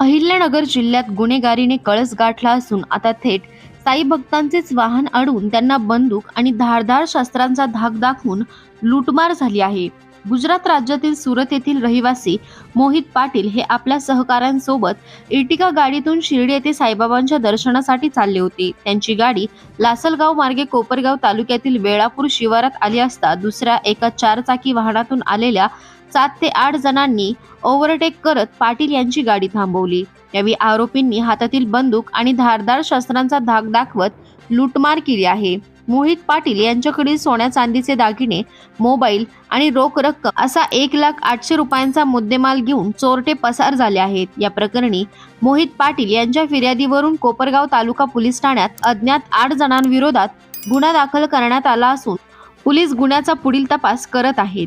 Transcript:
अहिल्यानगर जिल्ह्यात गुन्हेगारीने कळस गाठला असून आता थेट साई भक्तांचेच वाहन अडून त्यांना बंदूक आणि धारदार शस्त्रांचा धाक दाखवून लूटमार झाली आहे. गुजरात राज्यातील सुरत येथील रहिवासी मोहित पाटील हे आपल्या सहकाऱ्यांसोबत इर्टिका गाडीतून शिर्डी येथे साईबाबांच्या दर्शनासाठी चालले होते. त्यांची गाडी लासलगाव मार्गे कोपरगाव तालुक्यातील वेळापूर शिवारात आली असता दुसऱ्या एका चारचाकी वाहनातून आलेल्या सात ते आठ जणांनी ओव्हरटेक करत पाटील यांची गाडी थांबवली. यावेळी आरोपींनी हातातील बंदूक आणि धारदार शस्त्रांचा धाक दाखवत लूटमार केली आहे. मोहित पाटील यांच्याकडील सोन्या चांदीचे दागिने मोबाईल आणि रोख रक्कम असा एक लाख आठशे रुपयांचा मुद्देमाल घेऊन चोरटे पसार झाले आहेत. या प्रकरणी मोहित पाटील यांच्या फिर्यादीवरून कोपरगाव तालुका पोलीस ठाण्यात अज्ञात आठ जणांविरोधात गुन्हा दाखल करण्यात आला असून पोलीस गुन्ह्याचा पुढील तपास करत आहेत.